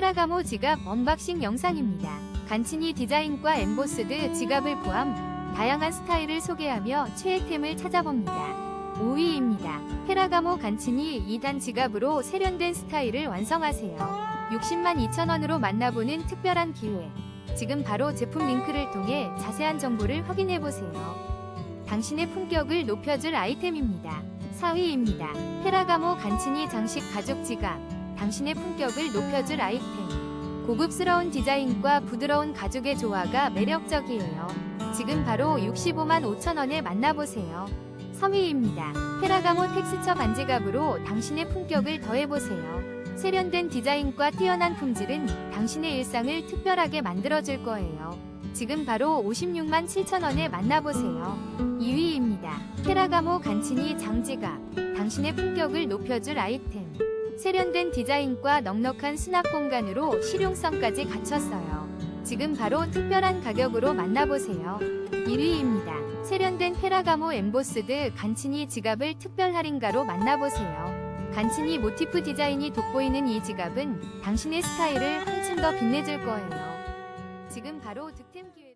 페라가모 지갑 언박싱 영상입니다. 간친이 디자인과 엠보스드 지갑을 포함 다양한 스타일을 소개하며 최애템을 찾아봅니다. 5위입니다. 페라가모 간친이 2단 지갑으로 세련된 스타일을 완성하세요. 60만 2천원으로 만나보는 특별한 기회. 지금 바로 제품 링크를 통해 자세한 정보를 확인해보세요. 당신의 품격을 높여줄 아이템입니다. 4위입니다. 페라가모 간친이 장식 가죽 지갑. 당신의 품격을 높여줄 아이템. 고급스러운 디자인과 부드러운 가죽의 조화가 매력적이에요. 지금 바로 65만 5천원에 만나보세요. 3위입니다. 페라가모 텍스처 반지갑으로 당신의 품격을 더해보세요. 세련된 디자인과 뛰어난 품질은 당신의 일상을 특별하게 만들어줄 거예요. 지금 바로 56만 7천원에 만나보세요. 2위입니다. 페라가모 간치니 장지갑. 당신의 품격을 높여줄 아이템. 세련된 디자인과 넉넉한 수납 공간으로 실용성까지 갖췄어요. 지금 바로 특별한 가격으로 만나보세요. 1위입니다. 세련된 페라가모 엠보스드 간치니 지갑을 특별 할인가로 만나보세요. 간치니 모티프 디자인이 돋보이는 이 지갑은 당신의 스타일을 한층 더 빛내줄 거예요. 지금 바로 득템 기회